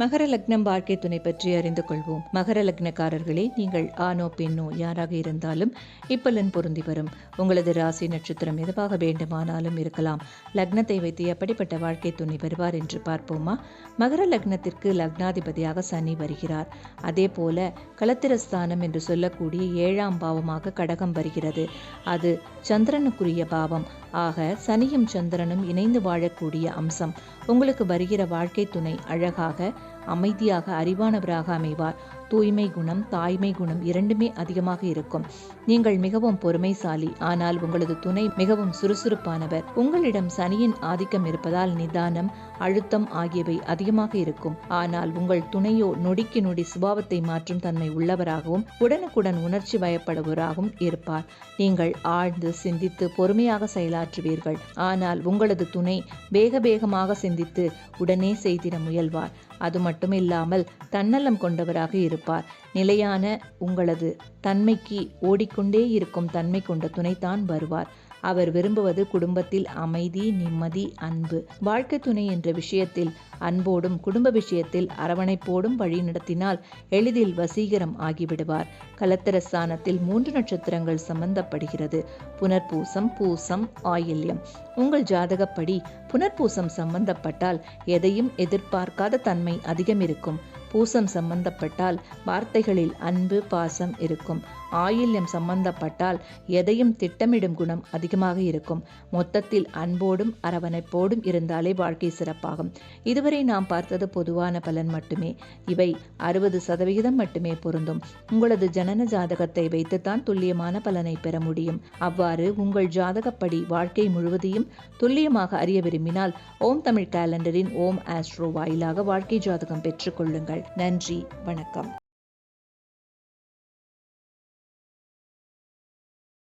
மகர லக்னம் வாழ்க்கை துணை பற்றி அறிந்து கொள்வோம். மகர லக்னக்காரர்களே நீங்கள் ஆணோ பெண்ணோ யாராக இருந்தாலும் இப்பலன் பொருந்தி வரும். உங்களது ராசி நட்சத்திரம் எதுவாக வேண்டுமானாலும் இருக்கலாம். லக்னத்தை வைத்து எப்படிப்பட்ட வாழ்க்கை துணை வருவார் என்று பார்ப்போமா? மகர லக்னத்திற்கு லக்னாதிபதியாக சனி வருகிறார். அதே போல களத்திரஸ்தானம் என்று சொல்லக்கூடிய ஏழாம் பாவமாக கடகம் வருகிறது. அது சந்திரனுக்குரிய பாவம். ஆக சனியும் சந்திரனும் இணைந்து வாழக்கூடிய அம்சம். உங்களுக்கு வருகிற வாழ்க்கை துணை அழகாக அமைதியாக அறிவானவராக அமைவார். தூய்மை குணம் தாய்மை குணம் இரண்டுமே அதிகமாக இருக்கும். நீங்கள் மிகவும் பொறுமைசாலி ஆனால் உங்களது துணை மிகவும் சுறுசுறுப்பானவர். உங்களிடம் சனியின் ஆதிக்கம் இருப்பதால் நிதானம் அழுத்தம் ஆகியவை அதிகமாக இருக்கும். ஆனால் உங்கள் துணையோ நொடிக்கு நொடி சுபாவத்தை மாற்றும் தன்மை உள்ளவராகவும் உடனுக்குடன் உணர்ச்சி வயப்படுவராகவும் இருப்பார். நீங்கள் ஆழ்ந்து சிந்தித்து பொறுமையாக செயலாற்றுவீர்கள். ஆனால் உங்களது துணை வேக வேகமாக சிந்தித்து உடனே செய்திட முயல்வார். அது மட்டும் மட்டுமில்லாமல் தன்னலம் கொண்டவராக இருப்பார். நிலையான உங்களது தன்மைக்கு ஓடிக்கொண்டே இருக்கும் தன்மை கொண்ட துணைத்தான் வருவார். அவர் விரும்புவது குடும்பத்தில் அமைதி நிம்மதி அன்பு. வாழ்க்கை துணை என்ற விஷயத்தில் அன்போடும் குடும்ப விஷயத்தில் அரவணைப்போடும் வழி நடத்தினால் எளிதில் வசீகரம் ஆகிவிடுவார். கலத்திரஸ்தானத்தில் மூன்று நட்சத்திரங்கள் சம்பந்தப்படுகிறது. புனர்பூசம் பூசம் ஆயில்யம். உங்கள் ஜாதகப்படி புனர்பூசம் சம்பந்தப்பட்டால் எதையும் எதிர்பார்க்காத தன்மை அதிகம் இருக்கும் பூசம் சம்பந்தப்பட்டால் வார்த்தைகளில் அன்பு பாசம் இருக்கும். ஆயில்யம் சம்பந்தப்பட்டால் எதையும் திட்டமிடும் குணம் அதிகமாக இருக்கும். மொத்தத்தில் அன்போடும் அரவணைப்போடும் இருந்தாலே வாழ்க்கை சிறப்பாகும். இதுவரை நாம் பார்த்தது பொதுவான பலன் மட்டுமே. இவை அறுபது சதவிகிதம் மட்டுமே பொருந்தும். உங்களது ஜனன ஜாதகத்தை வைத்துத்தான் துல்லியமான பலனை பெற முடியும். அவ்வாறு உங்கள் ஜாதகப்படி வாழ்க்கை முழுவதையும் துல்லியமாக அறிய விரும்பினால் ஓம் தமிழ் கேலண்டரின் ஓம் ஆஸ்ட்ரோ வாயிலாக வாழ்க்கை ஜாதகம் பெற்றுக்கொள்ளுங்கள் நன்றி வணக்கம்